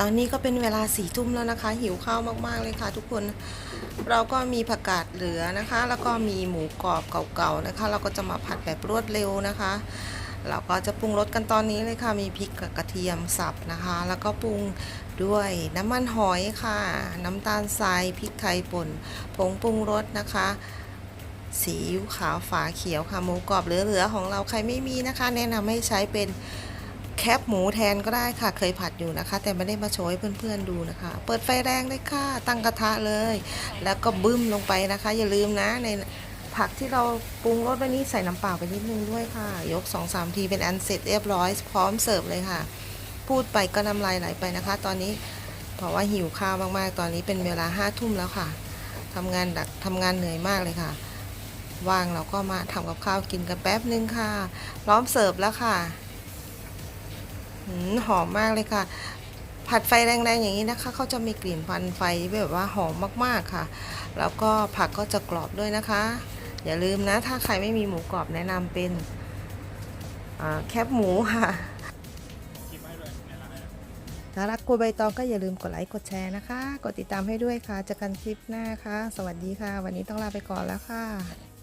ตอนนี้ก็เป็นเวลาสี่ทุ่มแล้วนะคะ หิวข้าวมาก ๆ เลยค่ะ ทุกคนเราก็มีผักกาดเหลือนะคะ แล้วก็มีหมูกรอบเก่าๆนะคะ เราก็จะมาผัดแบบรวดเร็วนะคะ เราก็จะปรุงรสกันตอนนี้เลยค่ะ มีพริกกับกระเทียมสับนะคะ แล้วก็ปรุงด้วยน้ำมันหอยค่ะ น้ำตาลทรายพริกไทยป่นผงปรุงรสนะคะสีขาวฝาเขียวค่ะหมูกรอบเหลือๆของเราใครไม่มีนะคะ แนะนำให้ใช้เป็น คบหมูแทนก็ได้ค่ะ เคยผัดอยู่นะคะ แต่ไม่ได้มาโชว์ให้เพื่อนๆดูนะคะ เปิดไฟแรงเลยค่ะ ตั้งกระทะเลย แล้วก็บึ้มลงไปนะคะ อย่าลืมนะในผักที่เราปรุงรสไว้นี้ใส่น้ำเปล่าไปนิดนึงด้วยค่ะ ยก 2-3 ทีเป็นอันเสร็จเรียบร้อย พร้อมเสิร์ฟเลยค่ะ พูดไปก็น้ำลายไหลไปนะคะ ตอนนี้เพราะว่าหิวข้าวมากๆ ตอนนี้เป็นเวลาห้าทุ่มแล้วค่ะทำงานดักทำงานเหนื่อยมากเลยค่ะ ว่างเราก็มาทำกับข้าวกินกันแป๊บนึงค่ะ พร้อมเสิร์ฟแล้วค่ะ หอมมากเลยค่ะ ผัดไฟแรงๆอย่างนี้นะคะเขาจะมีกลิ่นควันไฟแบบว่าหอมมากๆค่ะ แล้วก็ผักก็จะกรอบด้วยนะคะ อย่าลืมนะ ถ้าใครไม่มีหมูกรอบแนะนำเป็นแคบหมูค่ะถ้ารักกูใบตองก็อย่าลืมกดไลค์กดแชร์นะคะ กดติดตามให้ด้วยค่ะเจอกันคลิปหน้าค่ะ สวัสดีค่ะ วันนี้ต้องลาไปก่อนแล้วค่ะ